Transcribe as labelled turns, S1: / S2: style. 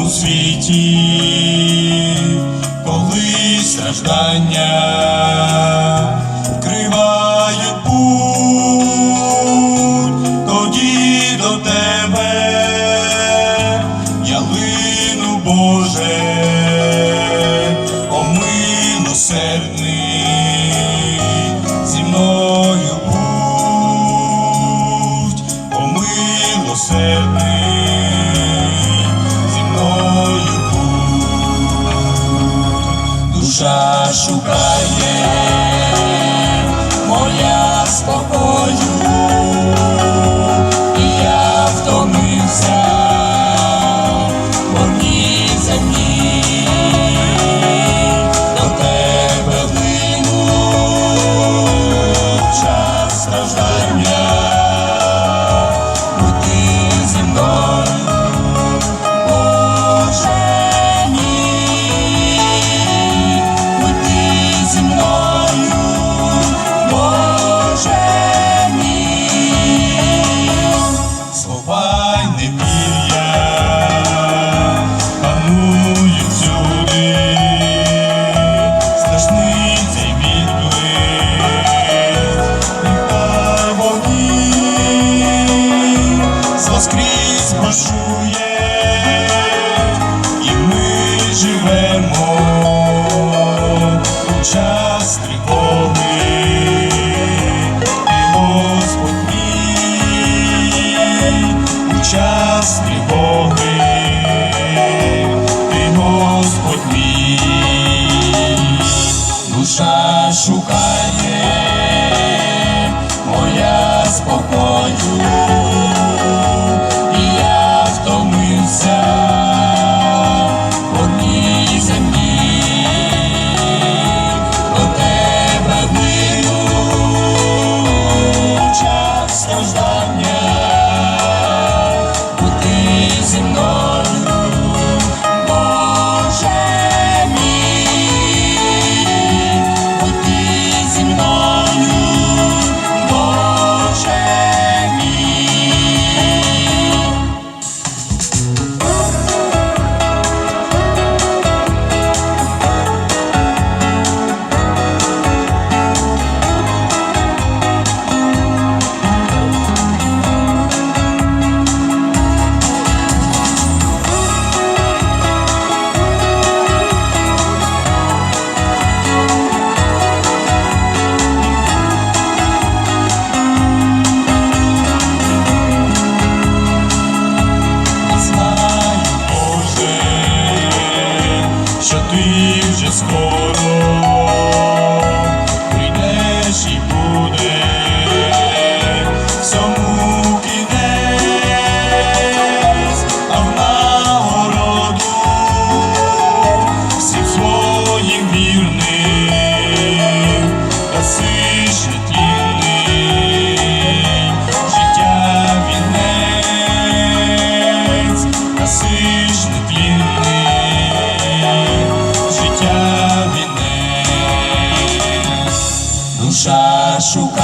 S1: цьому світі, коли страждання вкривають путь, тоді до тебе, ялину Боже, о. душа шукає моя спокою. шукає моя спокою. shoot.